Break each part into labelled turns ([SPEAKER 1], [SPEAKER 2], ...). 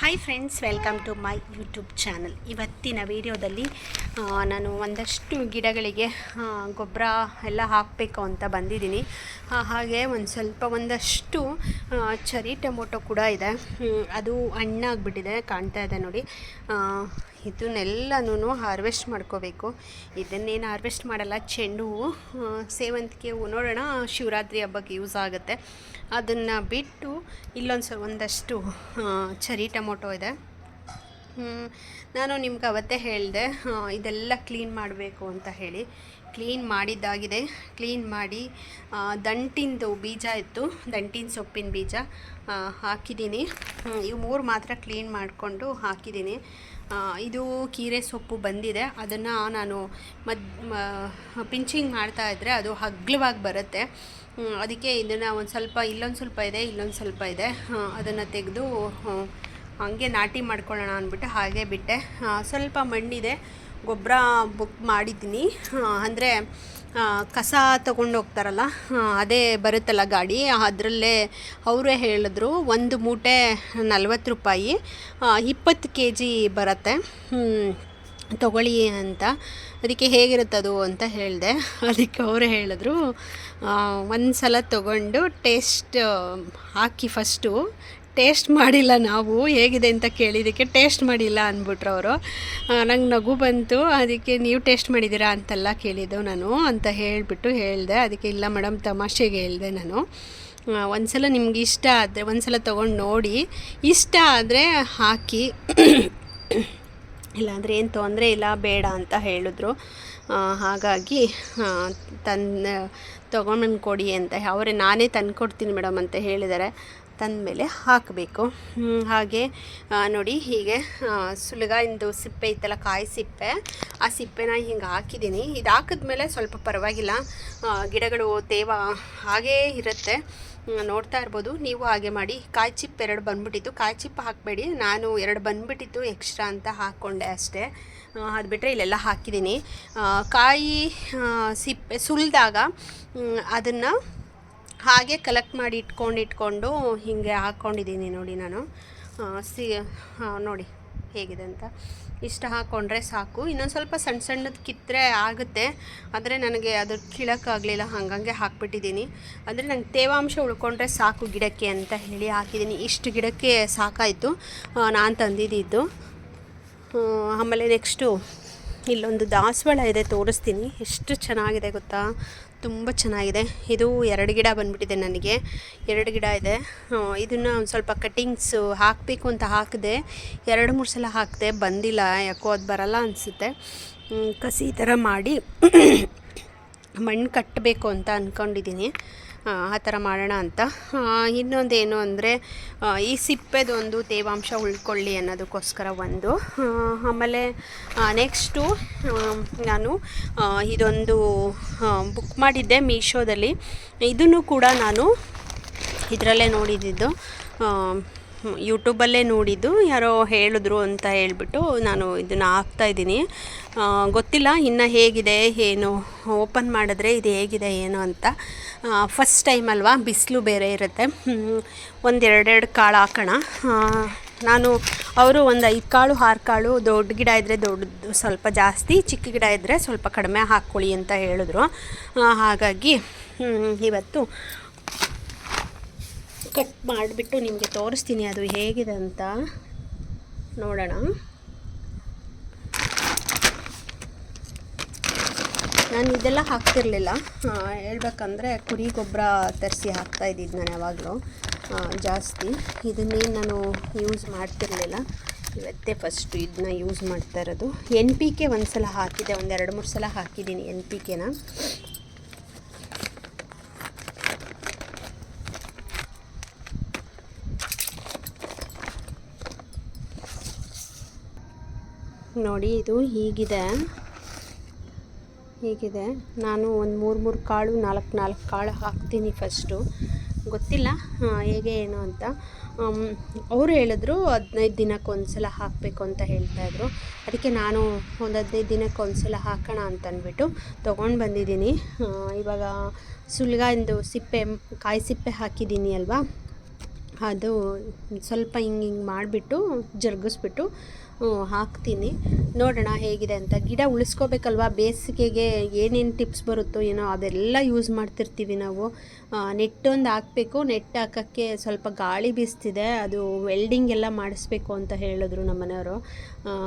[SPEAKER 1] Hi friends welcome to my YouTube channel ಇವತ್ತಿನ ವಿಡಿಯೋದಲ್ಲಿ ನಾನು ಒಂದಷ್ಟು ಗಿಡಗಳಿಗೆ ಗೊಬ್ಬರ ಎಲ್ಲ ಹಾಕಬೇಕು ಅಂತ ಬಂದಿದ್ದೀನಿ. ಹಾಗೆ ಒಂದು ಸ್ವಲ್ಪ ಒಂದಷ್ಟು ಚರಿ ಟೊಮೊಟೊ ಕೂಡ ಇದೆ. ಅದು ಹಣ್ಣಾಗ್ಬಿಟ್ಟಿದೆ, ಕಾಣ್ತಾ ಇದೆ ನೋಡಿ. ಇದನ್ನೆಲ್ಲನೂ ಹಾರ್ವೆಸ್ಟ್ ಮಾಡ್ಕೋಬೇಕು. ಇದನ್ನೇನು ಹಾರ್ವೆಸ್ಟ್ ಮಾಡಲ್ಲ, ಚೆಂಡು ಹೂವು. ಸೇವಂತಿಗೆ ಹೂವು ನೋಡೋಣ, ಶಿವರಾತ್ರಿ ಹಬ್ಬಕ್ಕೆ ಯೂಸ್ ಆಗುತ್ತೆ. ಅದನ್ನು ಬಿಟ್ಟು ಇಲ್ಲೊಂದು ಸ, ಒಂದಷ್ಟು ಚರಿ ಟೊಮೊಟೊ ಇದೆ. ನಾನು ನಿಮ್ಗೆ ಅವತ್ತೇ ಹೇಳಿದೆ ಇದೆಲ್ಲ ಕ್ಲೀನ್ ಮಾಡಬೇಕು ಅಂತ ಹೇಳಿ. ಕ್ಲೀನ್ ಮಾಡಿದ್ದಾಗಿದೆ. ಕ್ಲೀನ್ ಮಾಡಿ ದಂಟಿಂದು ಬೀಜ ಇತ್ತು, ದಂಟಿನ ಸೊಪ್ಪಿನ ಬೀಜ ಹಾಕಿದ್ದೀನಿ. ಇವು ಮೂರು ಮಾತ್ರ ಕ್ಲೀನ್ ಮಾಡಿಕೊಂಡು ಹಾಕಿದ್ದೀನಿ. ಇದು ಕೀರೆ ಸೊಪ್ಪು ಬಂದಿದೆ. ಅದನ್ನು ನಾನು ಮದ್ ಪಿಂಚಿಂಗ್ ಮಾಡ್ತಾ ಇದ್ದರೆ ಅದು ಹಗ್ಲವಾಗಿ ಬರುತ್ತೆ. ಅದಕ್ಕೆ ಇದನ್ನು ಒಂದು ಸ್ವಲ್ಪ, ಇಲ್ಲೊಂದು ಸ್ವಲ್ಪ ಇದೆ, ಇಲ್ಲೊಂದು ಸ್ವಲ್ಪ ಇದೆ. ಅದನ್ನು ತೆಗೆದು ಹಂಗೆ ನಾಟಿ ಮಾಡ್ಕೊಳ್ಳೋಣ ಅಂದ್ಬಿಟ್ಟು ಹಾಗೆ ಬಿಟ್ಟೆ. ಸ್ವಲ್ಪ ಮಣ್ಣಿದೆ. ಗೊಬ್ಬರ ಬುಕ್ ಮಾಡಿದ್ದೀನಿ. ಅಂದರೆ ಕಸ ತಗೊಂಡು ಹೋಗ್ತಾರಲ್ಲ ಅದೇ ಬರುತ್ತಲ್ಲ ಗಾಡಿ, ಅದರಲ್ಲೇ ಅವರೇ ಹೇಳಿದ್ರು, ಒಂದು ಮೂಟೆ ನಲ್ವತ್ತು ರೂಪಾಯಿ ಇಪ್ಪತ್ತು ಕೆ ಜಿ ಬರುತ್ತೆ ತಗೊಳ್ಳಿ ಅಂತ. ಅದಕ್ಕೆ ಹೇಗಿರುತ್ತದು ಅಂತ ಹೇಳಿದೆ. ಅದಕ್ಕೆ ಅವರೇ ಹೇಳಿದ್ರು ಒಂದು ಸಲ ತಗೊಂಡು ಟೇಸ್ಟ್ ಹಾಕಿ ಫಸ್ಟು ಟೇಸ್ಟ್ ಮಾಡಿಲ್ಲ ನಾವು, ಹೇಗಿದೆ ಅಂತ ಕೇಳಿದ್ದಕ್ಕೆ ಟೇಸ್ಟ್ ಮಾಡಿಲ್ಲ ಅಂದ್ಬಿಟ್ರು ಅವರು. ನಂಗೆ ನಗು ಬಂತು, ಅದಕ್ಕೆ ನೀವು ಟೇಸ್ಟ್ ಮಾಡಿದ್ದೀರಾ ಅಂತೆಲ್ಲ ಕೇಳಿದ್ದು ನಾನು ಅಂತ ಹೇಳಿಬಿಟ್ಟು ಹೇಳಿದೆ. ಅದಕ್ಕೆ ಇಲ್ಲ ಮೇಡಮ್, ತಮಾಷೆಗೆ ಹೇಳಿದೆ ನಾನು. ಒಂದು ಸಲ ನಿಮ್ಗೆ ಇಷ್ಟ ಆದರೆ ಒಂದು ಸಲ ತೊಗೊಂಡು ನೋಡಿ. ಇಷ್ಟ ಆದರೆ ಹಾಕಿ. ಇಲ್ಲಾಂದರೆ ಏನು ತೊಂದರೆ ಇಲ್ಲ, ಬೇಡ ಅಂತ ಹೇಳಿದ್ರು. ಹಾಗಾಗಿ ತಂದು ತೊಗೊಂಡು ಕೊಡಿ ಅಂತ. ಅವರೇ, ನಾನೇ ತಂದು ಕೊಡ್ತೀನಿ ಮೇಡಮ್ ಅಂತ ಹೇಳಿದ್ದಾರೆ. ತಂದಮೇಲೆ ಹಾಕಬೇಕು. ಹಾಗೆ ನೋಡಿ ಹೀಗೆ ಸುಲಗ ಇಂದು ಸಿಪ್ಪೆ ಇತ್ತಲ್ಲ, ಕಾಯಿ ಸಿಪ್ಪೆ. ಆ ಸಿಪ್ಪೆನ ಹಿಂಗೆ ಹಾಕಿದ್ದೀನಿ. ಇದು ಹಾಕಿದ್ಮೇಲೆ ಸ್ವಲ್ಪ ಪರವಾಗಿಲ್ಲ. ಗಿಡಗಳು, ತೇವ ಹಾಗೇ ಇರುತ್ತೆ. ನೋಡ್ತಾ ಇರ್ಬೋದು. ನೀವು ಹಾಗೆ ಮಾಡಿ. ಕಾಯಿ ಚಿಪ್ ಎರಡು ಬಂದ್ಬಿಟ್ಟಿತ್ತು. ಕಾಯಿ ಚಿಪ್ ಹಾಕಬೇಡಿ. ನಾನು ಎರಡು ಬಂದ್ಬಿಟ್ಟಿತ್ತು ಎಕ್ಸ್ಟ್ರಾ ಅಂತ ಹಾಕ್ಕೊಂಡೆ ಅಷ್ಟೇ. ಅದು ಬಿಟ್ಟರೆ ಇಲ್ಲೆಲ್ಲ ಹಾಕಿದ್ದೀನಿ. ಕಾಯಿ ಸಿಪ್ಪೆ ಸುಲಿದಾಗ ಅದನ್ನು ಹಾಗೆ ಕಲೆಕ್ಟ್ ಮಾಡಿ ಇಟ್ಕೊಂಡು ಇಟ್ಕೊಂಡು ಹೀಗೆ ಹಾಕ್ಕೊಂಡಿದ್ದೀನಿ ನೋಡಿ ನಾನು. ಸಿ ನೋಡಿ ಹೇಗಿದೆ ಅಂತ. ಇಷ್ಟು ಹಾಕ್ಕೊಂಡ್ರೆ ಸಾಕು. ಇನ್ನೊಂದು ಸ್ವಲ್ಪ ಸಣ್ಣ ಸಣ್ಣದು ಕಿತ್ತರೆ ಆಗುತ್ತೆ. ಆದರೆ ನನಗೆ ಅದು ಕೀಳೋಕ್ಕಾಗಲಿಲ್ಲ ಹಾಗಂಗೆ ಹಾಕ್ಬಿಟ್ಟಿದ್ದೀನಿ. ಅಂದರೆ ನಂಗೆ ತೇವಾಂಶ ಉಳ್ಕೊಂಡ್ರೆ ಸಾಕು ಗಿಡಕ್ಕೆ ಅಂತ ಹೇಳಿ ಹಾಕಿದ್ದೀನಿ. ಇಷ್ಟು ಗಿಡಕ್ಕೆ ಸಾಕಾಯಿತು. ನಾನು ತಂದಿದ್ದು. ಆಮೇಲೆ ನೆಕ್ಸ್ಟು ಇಲ್ಲೊಂದು ದಾಸವಾಳ ಇದೆ, ತೋರಿಸ್ತೀನಿ. ಎಷ್ಟು ಚೆನ್ನಾಗಿದೆ ಗೊತ್ತಾ? ತುಂಬ ಚೆನ್ನಾಗಿದೆ. ಇದು ಎರಡು ಗಿಡ ಬಂದ್ಬಿಟ್ಟಿದೆ ನನಗೆ. ಎರಡು ಗಿಡ ಇದೆ. ಇದನ್ನು ಒಂದು ಸ್ವಲ್ಪ ಕಟ್ಟಿಂಗ್ಸು ಹಾಕಬೇಕು ಅಂತ ಹಾಕಿದೆ, ಎರಡು, ಮೂರು ಸಲ ಹಾಕಿದೆ ಬಂದಿಲ್ಲ. ಯಾಕೋ ಅದು ಬರಲ್ಲ ಅನಿಸುತ್ತೆ. ಕಸಿ ಥರ ಮಾಡಿ ಮಣ್ಣು ಕಟ್ಟಬೇಕು ಅಂತ ಅಂದ್ಕೊಂಡಿದ್ದೀನಿ ಆ, ಥರ ಮಾಡೋಣ ಅಂತ. ಇನ್ನೊಂದೇನು ಅಂದರೆ ಈ ಸಿಪ್ಪೆದೊಂದು ತೇವಾಂಶ ಉಳ್ಕೊಳ್ಳಿ ಅನ್ನೋದಕ್ಕೋಸ್ಕರ ಒಂದು. ಆಮೇಲೆ ನೆಕ್ಸ್ಟು ನಾನು ಇದೊಂದು ಬುಕ್ ಮಾಡಿದ್ದೆ ಮೀಶೋದಲ್ಲಿ. ಇದನ್ನು ಕೂಡ ನಾನು ಇದರಲ್ಲೇ ನೋಡಿದ್ದು. ಯೂಟ್ಯೂಬಲ್ಲೇ ನೋಡಿದ್ದು, ಯಾರೋ ಹೇಳಿದ್ರು ಅಂತ ಹೇಳ್ಬಿಟ್ಟು ನಾನು ಇದನ್ನು ಹಾಕ್ತಾಯಿದ್ದೀನಿ ಗೊತ್ತಿಲ್ಲ ಇನ್ನು ಹೇಗಿದೆ, ಏನು ಓಪನ್ ಮಾಡಿದ್ರೆ ಇದು ಹೇಗಿದೆ, ಏನು ಅಂತ. ಫಸ್ಟ್ ಟೈಮ್ ಅಲ್ವಾ, ಬಿಸಿಲು ಬೇರೆ ಇರುತ್ತೆ. ಒಂದು ಎರಡೆರಡು ಕಾಳು ಹಾಕೋಣ. ನಾನು, ಅವರು ಒಂದು ಐದು ಕಾಳು, ಆರು ಕಾಳು, ದೊಡ್ಡ ಗಿಡ ಇದ್ದರೆ ದೊಡ್ಡದು ಸ್ವಲ್ಪ ಜಾಸ್ತಿ, ಚಿಕ್ಕ ಗಿಡ ಇದ್ದರೆ ಸ್ವಲ್ಪ ಕಡಿಮೆ ಹಾಕ್ಕೊಳ್ಳಿ ಅಂತ ಹೇಳಿದ್ರು. ಹಾಗಾಗಿ ಇವತ್ತು ಕಟ್ ಮಾಡಿಬಿಟ್ಟು ನಿಮಗೆ ತೋರಿಸ್ತೀನಿ ಅದು ಹೇಗಿದೆ ಅಂತ. ನೋಡೋಣ. ನಾನು ಇದೆಲ್ಲ ಹಾಕ್ತಿರ್ಲಿಲ್ಲ. ಹೇಳ್ಬೇಕಂದ್ರೆ ಕುರಿ ಗೊಬ್ಬರ ತರಿಸಿ ಹಾಕ್ತಾ ಇದ್ದಿದ್ದು ನಾನು ಯಾವಾಗಲೂ. ಜಾಸ್ತಿ. ಇದನ್ನೇ ನಾನು ಯೂಸ್ ಮಾಡ್ತಿರ್ಲಿಲ್ಲ. ಇವತ್ತೇ ಫಸ್ಟು ಇದನ್ನ ಯೂಸ್ ಮಾಡ್ತಾ ಇರೋದು. ಎನ್ ಪಿ ಕೆ ಒಂದು ಸಲ ಹಾಕಿದೆ ಒಂದು ಎರಡು ಮೂರು ಸಲ ಹಾಕಿದ್ದೀನಿ ಎನ್ ಪಿ ಕೆನ ನೋಡಿ, ಇದು ಹೀಗಿದೆ. ಹೀಗಿದೆ. ನಾನು ಒಂದು ಮೂರು ಮೂರು ಕಾಳು, ನಾಲ್ಕು ನಾಲ್ಕು ಕಾಳು ಹಾಕ್ತೀನಿ ಫಸ್ಟು ಗೊತ್ತಿಲ್ಲ ಹೇಗೆ, ಏನು ಅಂತ. ಅವರು ಹೇಳಿದ್ರು ಹದಿನೈದು ದಿನಕ್ಕೆ ಒಂದು ಸಲ ಹಾಕಬೇಕು ಅಂತ ಹೇಳ್ತಾಯಿದ್ರು ಅದಕ್ಕೆ ನಾನು ಒಂದು ಹದಿನೈದು ದಿನಕ್ಕೆ ಒಂದು ಸಲ ಹಾಕೋಣ ಅಂತಂದ್ಬಿಟ್ಟು ತೊಗೊಂಡು ಬಂದಿದ್ದೀನಿ. ಇವಾಗ ಸುಲ್ಗಾಯಿಂದು ಸಿಪ್ಪೆ, ಕಾಯಿ ಸಿಪ್ಪೆ ಹಾಕಿದ್ದೀನಿ ಅಲ್ವಾ? ಅದು ಸ್ವಲ್ಪ ಹಿಂಗೆ ಹಿಂಗೆ ಮಾಡಿಬಿಟ್ಟು ಜರುಗಿಸ್ಬಿಟ್ಟು ಹಾಕ್ತೀನಿ. ನೋಡೋಣ ಹೇಗಿದೆ ಅಂತ. ಗಿಡ ಉಳಿಸ್ಕೋಬೇಕಲ್ವಾ? ಬೇಸಿಗೆಗೆ ಏನೇನು ಟಿಪ್ಸ್ ಬರುತ್ತೋ ಏನೋ ಅದೆಲ್ಲ ಯೂಸ್ ಮಾಡ್ತಿರ್ತೀವಿ ನಾವು. ನೆಟ್ಟೊಂದು ಹಾಕಬೇಕು. ನೆಟ್ ಹಾಕೋಕ್ಕೆ ಸ್ವಲ್ಪ ಗಾಳಿ ಬೀಸ್ತಿದೆ. ಅದು ವೆಲ್ಡಿಂಗ್ ಎಲ್ಲ ಮಾಡಿಸ್ಬೇಕು ಅಂತ ಹೇಳಿದ್ರು ನಮ್ಮ ಮನೆಯವರು.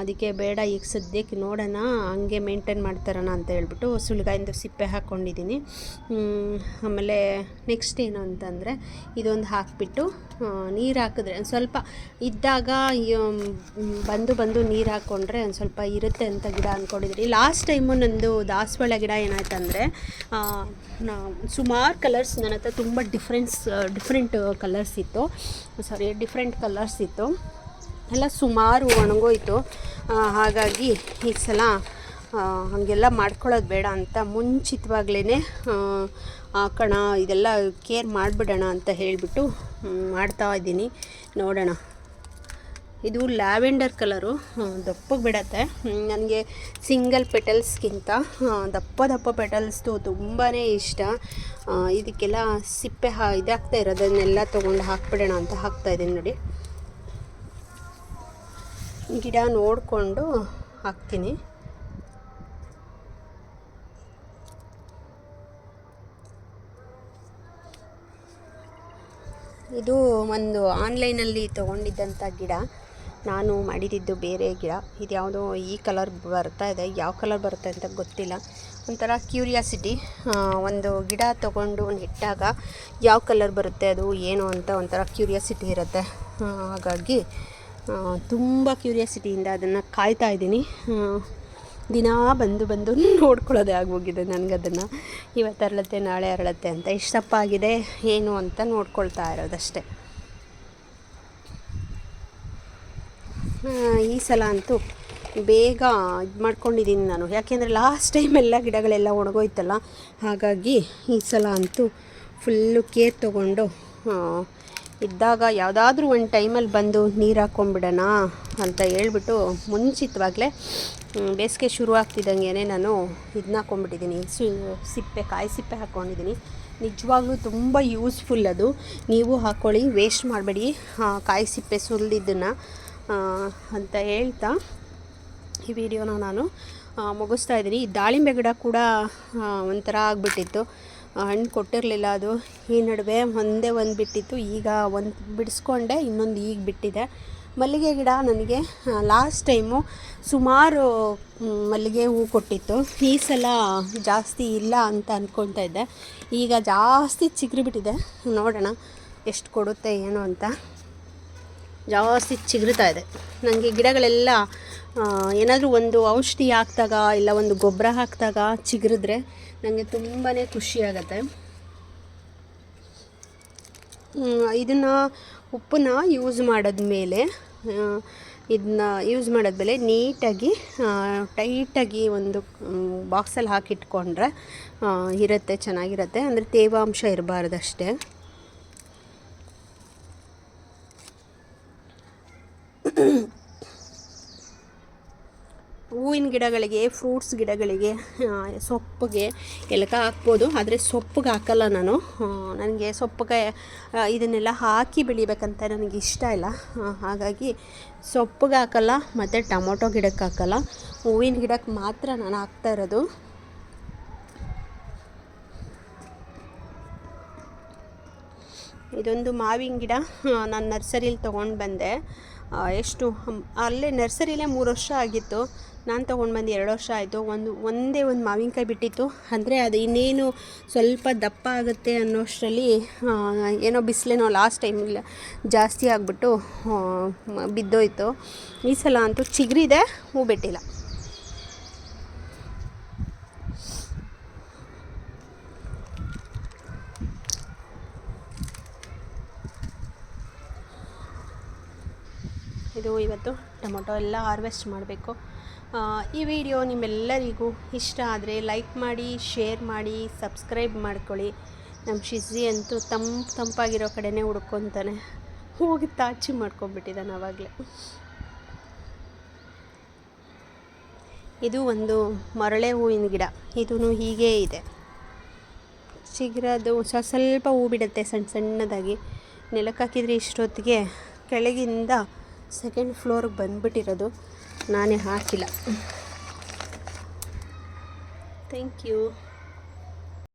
[SPEAKER 1] ಅದಕ್ಕೆ ಬೇಡ ಈಗ ಸದ್ಯಕ್ಕೆ ನೋಡೋಣ. ಹಂಗೆ ಮೇಂಟೈನ್ ಮಾಡ್ತಾರಣ ಅಂತ ಹೇಳ್ಬಿಟ್ಟು ಸುಳ್ಗಾಯಿಂದ ಸಿಪ್ಪೆ ಹಾಕ್ಕೊಂಡಿದ್ದೀನಿ ಆಮೇಲೆ ನೆಕ್ಸ್ಟ್ ಏನು ಅಂತಂದರೆ ಇದೊಂದು ಹಾಕಿಬಿಟ್ಟು ನೀರು ಹಾಕಿದ್ರೆ ಸ್ವಲ್ಪ ಇದ್ದಾಗ ಬಂದು ಬಂದು ನೀರು ಹಾಕ್ಕೊಂಡ್ರೆ ಒಂದು ಸ್ವಲ್ಪ ಇರುತ್ತೆ ಅಂತ ಗಿಡ ಅಂದ್ಕೊಂಡಿದ್ರಿ ಲಾಸ್ಟ್ ಟೈಮು ನಂದು ದಾಸವಾಳ ಗಿಡ ಏನಾಯ್ತಂದರೆ ಸುಮಾರು ಕಲರ್ಸ್ ನನ್ನ ಹತ್ರ ತುಂಬ ಡಿಫ್ರೆನ್ಸ್ ಡಿಫ್ರೆಂಟ್ ಕಲರ್ಸ್ ಇತ್ತು. ಸಾರಿ ಡಿಫ್ರೆಂಟ್ ಕಲರ್ಸ್ ಇತ್ತು. ಎಲ್ಲ ಸುಮಾರು ಒಣಗೋಯಿತು. ಹಾಗಾಗಿ ಈ ಸಲ ಹಾಗೆಲ್ಲ ಮಾಡ್ಕೊಳ್ಳೋದು ಬೇಡ ಅಂತ ಮುಂಚಿತವಾಗ್ಲೇ ಕಣ ಇದೆಲ್ಲ ಕೇರ್ ಮಾಡಿಬಿಡೋಣ ಅಂತ ಹೇಳಿಬಿಟ್ಟು ಮಾಡ್ತಾ ಇದ್ದೀನಿ. ನೋಡೋಣ. ಇದು ಲ್ಯಾವೆಂಡರ್ ಕಲರು. ದಪ್ಪಗೆ ಬಿಡತ್ತೆ. ನನಗೆ ಸಿಂಗಲ್ ಪೆಟಲ್ಸ್ಗಿಂತ ದಪ್ಪ ದಪ್ಪ ಪೆಟಲ್ಸ್ದು ತುಂಬಾ ಇಷ್ಟ. ಇದಕ್ಕೆಲ್ಲ ಸಿಪ್ಪೆ ಹಾ, ಇದಾಗ್ತಾ ಇರೋದನ್ನೆಲ್ಲ ತೊಗೊಂಡು ಹಾಕ್ಬಿಡೋಣ ಅಂತ ಹಾಕ್ತಾ ಇದ್ದೀನಿ ನೋಡಿ. ಗಿಡ ನೋಡಿಕೊಂಡು ಹಾಕ್ತೀನಿ. ಇದು ಒಂದು ಆನ್ಲೈನಲ್ಲಿ ತೊಗೊಂಡಿದ್ದಂಥ ಗಿಡ. ನಾನು ಮಾಡಿದ್ದು ಬೇರೆ ಗಿಡ. ಇದು ಯಾವುದೋ ಈ ಕಲರ್ ಬರ್ತಾ ಇದೆ. ಯಾವ ಕಲರ್ ಬರುತ್ತೆ ಅಂತ ಗೊತ್ತಿಲ್ಲ. ಒಂಥರ ಕ್ಯೂರಿಯಾಸಿಟಿ ಒಂದು ಗಿಡ ತೊಗೊಂಡು ನೆಟ್ಟಾಗ ಯಾವ ಕಲರ್ ಬರುತ್ತೆ, ಅದು ಏನು ಅಂತ ಒಂಥರ ಕ್ಯೂರಿಯಾಸಿಟಿ ಇರುತ್ತೆ. ಹಾಗಾಗಿ ತುಂಬ ಕ್ಯೂರಿಯಾಸಿಟಿಯಿಂದ ಅದನ್ನು ಕಾಯ್ತಾ ಇದ್ದೀನಿ. ದಿನ ಬಂದು ಬಂದು ನೋಡ್ಕೊಳ್ಳೋದೇ ಆಗೋಗಿದೆ ನನಗದನ್ನು ಇವತ್ತು ಅರಳತ್ತೆ ನಾಳೆ ಅರಳತ್ತೆ ಅಂತ. ಇಷ್ಟಪ್ಪ ಆಗಿದೆ ಏನು ಅಂತ ನೋಡ್ಕೊಳ್ತಾ ಇರೋದಷ್ಟೇ. ಈ ಸಲ ಅಂತೂ ಬೇಗ ಇದು ಮಾಡ್ಕೊಂಡಿದ್ದೀನಿ ನಾನು. ಯಾಕೆಂದರೆ ಲಾಸ್ಟ್ ಟೈಮ್ ಎಲ್ಲ ಗಿಡಗಳೆಲ್ಲ ಒಣಗೋಯ್ತಲ್ಲ, ಹಾಗಾಗಿ ಈ ಸಲ ಅಂತೂ ಫುಲ್ಲು ಕೇರ್ ತೊಗೊಂಡು ಇದ್ದಾಗ ಯಾವುದಾದ್ರೂ ಒಂದು ಟೈಮಲ್ಲಿ ಬಂದು ನೀರು ಹಾಕ್ಕೊಂಬಿಡೋಣ ಅಂತ ಹೇಳ್ಬಿಟ್ಟು ಮುಂಚಿತವಾಗಲೇ ಬೇಸಿಗೆ ಶುರು ಆಗ್ತಿದ್ದಂಗೆ ನಾನು ಇದನ್ನ ಹಾಕ್ಕೊಂಬಿಟ್ಟಿದ್ದೀನಿ ಸಿಪ್ಪೆ, ಕಾಯಿ ಸಿಪ್ಪೆ ಹಾಕ್ಕೊಂಡಿದ್ದೀನಿ ನಿಜವಾಗ್ಲೂ ತುಂಬ ಯೂಸ್ಫುಲ್ ಅದು. ನೀವು ಹಾಕ್ಕೊಳ್ಳಿ ವೇಸ್ಟ್ ಮಾಡಬೇಡಿ. ಕಾಯಿ ಸಿಪ್ಪೆ ಸುಲಿದಿದ್ದನ್ನು ಅಂತ ಹೇಳ್ತಾ ಈ ವಿಡಿಯೋನ ನಾನು ಮುಗಿಸ್ತಾ ಇದ್ದೀನಿ. ಈ ದಾಳಿಂಬೆ ಗಿಡ ಕೂಡ ಒಂಥರ ಆಗಿಬಿಟ್ಟಿತ್ತು. ಹಣ್ಣು ಕೊಟ್ಟಿರಲಿಲ್ಲ ಅದು. ಈ ನಡುವೆ ಒಂದೇ ಒಂದು ಬಿಟ್ಟಿತ್ತು. ಈಗ ಒಂದು ಬಿಡಿಸ್ಕೊಂಡೆ, ಇನ್ನೊಂದು ಈಗ ಬಿಟ್ಟಿದೆ. ಮಲ್ಲಿಗೆ ಗಿಡ ನನಗೆ ಲಾಸ್ಟ್ ಟೈಮು ಸುಮಾರು ಮಲ್ಲಿಗೆ ಹೂ ಕೊಟ್ಟಿತ್ತು. ಈ ಸಲ ಜಾಸ್ತಿ ಇಲ್ಲ ಅಂತ ಅಂದ್ಕೊಳ್ತಾ ಇದ್ದೆ. ಈಗ ಜಾಸ್ತಿ ಚಿಗುರಿ ಬಿಟ್ಟಿದೆ. ನೋಡೋಣ, ಎಷ್ಟು ಕೊಡುತ್ತೆ, ಏನು ಅಂತ. ಜಾಸ್ತಿ ಚಿಗುರ್ತಾ ಇದೆ. ನನಗೆ ಗಿಡಗಳೆಲ್ಲ ಏನಾದರೂ ಒಂದು ಔಷಧಿ ಹಾಕಿದಾಗ ಇಲ್ಲ ಒಂದು ಗೊಬ್ಬರ ಹಾಕಿದಾಗ ಚಿಗುರಿದ್ರೆ ನನಗೆ ತುಂಬಾ ಖುಷಿಯಾಗತ್ತೆ ಇದನ್ನು ಉಪ್ಪನ್ನ ಯೂಸ್ ಮಾಡಿದ್ಮೇಲೆ ಇದನ್ನ ಯೂಸ್ ಮಾಡಿದ್ಮೇಲೆ ನೀಟಾಗಿ ಟೈಟಾಗಿ ಒಂದು ಬಾಕ್ಸಲ್ಲಿ ಹಾಕಿಟ್ಕೊಂಡ್ರೆ ಇರುತ್ತೆ, ಚೆನ್ನಾಗಿರುತ್ತೆ. ಅಂದರೆ ತೇವಾಂಶ ಇರಬಾರ್ದಷ್ಟೇ. ಹೂವಿನ ಗಿಡಗಳಿಗೆ ಫ್ರೂಟ್ಸ್ ಗಿಡಗಳಿಗೆ ಸೊಪ್ಪಿಗೆ ಕೆಲಕ ಹಾಕ್ಬೋದು. ಆದರೆ ಸೊಪ್ಪಿಗೆ ಹಾಕಲ್ಲ ನಾನು. ನನಗೆ ಸೊಪ್ಪಿಗೆ ಇದನ್ನೆಲ್ಲ ಹಾಕಿ ಬೆಳಿಬೇಕಂತ ನನಗೆ ಇಷ್ಟ ಇಲ್ಲ. ಹಾಗಾಗಿ ಸೊಪ್ಪಿಗೆ ಹಾಕಲ್ಲ, ಮತ್ತು ಟೊಮೊಟೊ ಗಿಡಕ್ಕೆ ಹಾಕಲ್ಲ. ಹೂವಿನ ಗಿಡಕ್ಕೆ ಮಾತ್ರ ನಾನು ಹಾಕ್ತಾ ಇರೋದು. ಇದೊಂದು ಮಾವಿನ ಗಿಡ ನಾನು ನರ್ಸರಿಲಿ ತೊಗೊಂಡು ಬಂದೆ. ಎಷ್ಟು ಅಲ್ಲೇ ನರ್ಸರಿಲೇ ಮೂರು ವರ್ಷ ಆಗಿತ್ತು. ನಾನು ತೊಗೊಂಡು ಬಂದು ಎರಡು ವರ್ಷ ಆಯಿತು. ಒಂದು, ಒಂದೇ ಒಂದು ಮಾವಿನಕಾಯಿ ಬಿಟ್ಟಿತ್ತು. ಅಂದರೆ ಅದು ಇನ್ನೇನು ಸ್ವಲ್ಪ ದಪ್ಪ ಆಗುತ್ತೆ ಅನ್ನೋಷ್ಟರಲ್ಲಿ ಏನೋ ಬಿಸಿಲೇನೋ ಲಾಸ್ಟ್ ಟೈಮಲ್ಲಿ ಜಾಸ್ತಿ ಆಗಿಬಿಟ್ಟು ಬಿದ್ದೋಯ್ತು. ಈ ಸಲ ಅಂತೂ ಚಿಗುರಿದೆ, ಹೂ ಬಿಟ್ಟಿಲ್ಲ. ಇದು ಇವತ್ತು ಟೊಮೊಟೊ ಎಲ್ಲ ಹಾರ್ವೆಸ್ಟ್ ಮಾಡಬೇಕು. ಈ ವಿಡಿಯೋ ನಿಮ್ಮೆಲ್ಲರಿಗೂ ಇಷ್ಟ ಆದರೆ ಲೈಕ್ ಮಾಡಿ, ಶೇರ್ ಮಾಡಿ, ಸಬ್ಸ್ಕ್ರೈಬ್ ಮಾಡ್ಕೊಳ್ಳಿ. ನಮ್ಮ ಶಿಜಿ ಅಂತೂ ತಂಪು ತಂಪಾಗಿರೋ ಕಡೆನೇ ಹುಡ್ಕೊತಾನೆ. ಹೋಗಿ ತಾಚಿ ಮಾಡ್ಕೊಂಬಿಟ್ಟಿದ್ದಾನೆ ಆವಾಗಲೇ ಇದು ಒಂದು ಮರಳೆ ಹೂವಿನ ಗಿಡ. ಇದೂ ಹೀಗೇ ಇದೆ. ಚಿಗುರದು ಸ್ವಲ್ಪ ಹೂ ಬಿಡುತ್ತೆ ಸಣ್ಣ ಸಣ್ಣದಾಗಿ. ನೆಲಕ್ಕೆ ಹಾಕಿದರೆ ಇಷ್ಟೊತ್ತಿಗೆ ಕೆಳಗಿಂದ ಸೆಕೆಂಡ್ ಫ್ಲೋರ್ಗೆ ಬಂದುಬಿಟ್ಟಿರೋದು ನಾನೇ ಹಾಕಿಲ್ಲ. Thank you